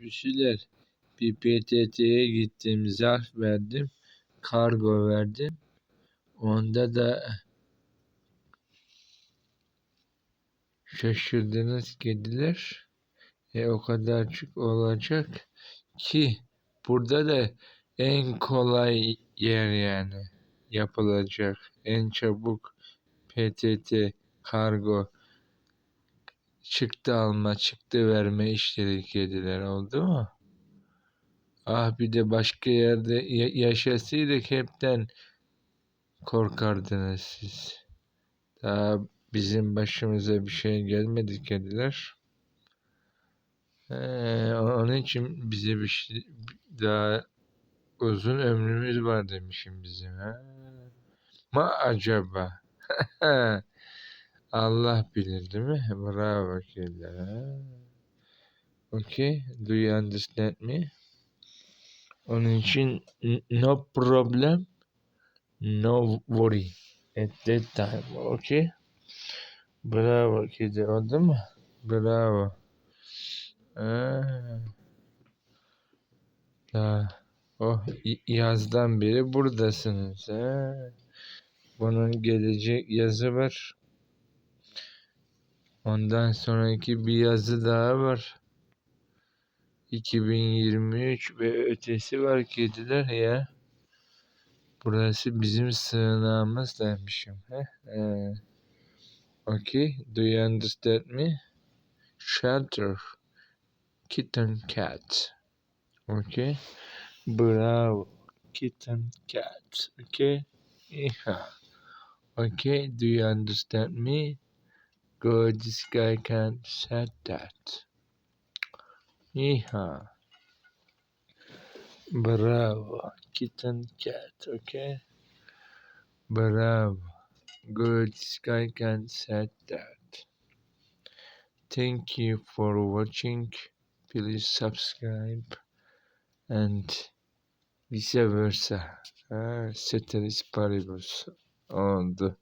bir şeyler. Bir PTT'ye gittim, zarf verdim, kargo verdim. Onda da şaşırdınız kediler. E o kadar çok olacak ki burada da en kolay yer yani yapılacak. En çabuk PTT kargo çıktı alma, çıktı verme işleri kediler oldu mu? Ah bir de başka yerde ya- yaşasaydık hepten korkardınız siz. Daha bizim başımıza bir şey gelmedi kediler. Ee, onun için bize bir şey daha uzun ömrümüz var demişim bizim. Ha? Ma acaba? Allah bilir değil mi? Bravo kediler. Okay, do you understand me? Onun için no problem, no worry at that time. Okay? Bravo kedi oldu mu? Bravo. Ha. Ya, oh y- yazdan beri buradasınız. Ha. Bunun gelecek yazı var. Ondan sonraki bir yazı daha var. 2023 ve ötesi var kediler ya. Burası bizim sığınağımız demişim. He? Ee, okay, do you understand me? Shelter. Kitten cat. Okay. Bravo. Kitten cat. Okay. Yeah. Okay, do you understand me? Good, this guy can't say that. Yeah. Bravo. Kitten cat, okay? Bravo. Good, guy can say that. Thank you for watching. Please subscribe and vice versa. Ha, ceteris paribus oldu.